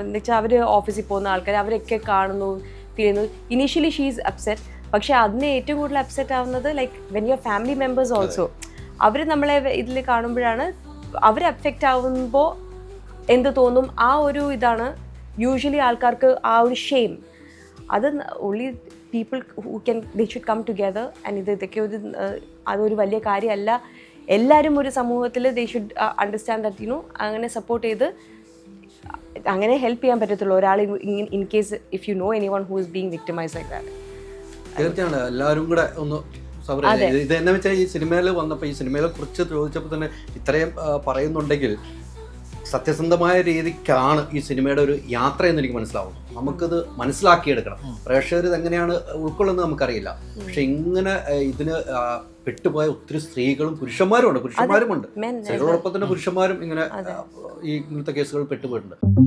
എന്നുവെച്ചാൽ അവർ ഓഫീസിൽ പോകുന്ന ആൾക്കാർ അവരൊക്കെ കാണുന്നു ഫീൽ ചെയ്യുന്നു. ഇനീഷ്യലി ഷീസ് അപ്സെറ്റ് പക്ഷേ അതിന് ഏറ്റവും കൂടുതൽ അപ്സെറ്റ് ആവുന്നത് like when your family members also അവർ നമ്മളെ ഇതിൽ കാണുമ്പോഴാണ് അവർ അഫക്റ്റ് ആവുമ്പോൾ എന്ത് തോന്നും? ആ ഒരു ഇതാണ് യൂഷ്വലി ആൾക്കാർക്ക് ആ ഒരു ഷെയിം അത് only people who can they should come together and ഇത് ഇതൊക്കെ ഒരു അതൊരു വലിയ കാര്യമല്ല. എല്ലാവരും ഒരു സമൂഹത്തിൽ they should understand that you know അങ്ങനെ സപ്പോർട്ട് ചെയ്ത് അങ്ങനെ ഹെൽപ്പ് ചെയ്യാൻ പറ്റത്തുള്ളൂ. ഒരാൾ in case if you know anyone who is being victimise like that തീർച്ചയാണ് എല്ലാവരും കൂടെ ഒന്ന് ഇത് എന്നാ വെച്ചാൽ ഈ സിനിമയിൽ വന്നപ്പോൾ ഈ സിനിമയെ കുറിച്ച് ചോദിച്ചപ്പോൾ തന്നെ ഇത്രയും പറയുന്നുണ്ടെങ്കിൽ സത്യസന്ധമായ രീതിക്കാണ് ഈ സിനിമയുടെ ഒരു യാത്ര എന്ന് എനിക്ക് മനസ്സിലാവുന്നു നമുക്കിത് മനസ്സിലാക്കിയെടുക്കണം. പ്രേക്ഷകർ ഇത് എങ്ങനെയാണ് ഉൾക്കൊള്ളുന്നത് നമുക്കറിയില്ല. പക്ഷെ ഇങ്ങനെ ഇതിന് പെട്ടുപോയ ഒത്തിരി സ്ത്രീകളും പുരുഷന്മാരും ഉണ്ട് പുരുഷന്മാരും ഉണ്ട് സ്ത്രീകളോടൊപ്പം തന്നെ പുരുഷന്മാരും ഇങ്ങനെ ഈ ഇങ്ങനത്തെ കേസുകൾ പെട്ടുപോയിട്ടുണ്ട്.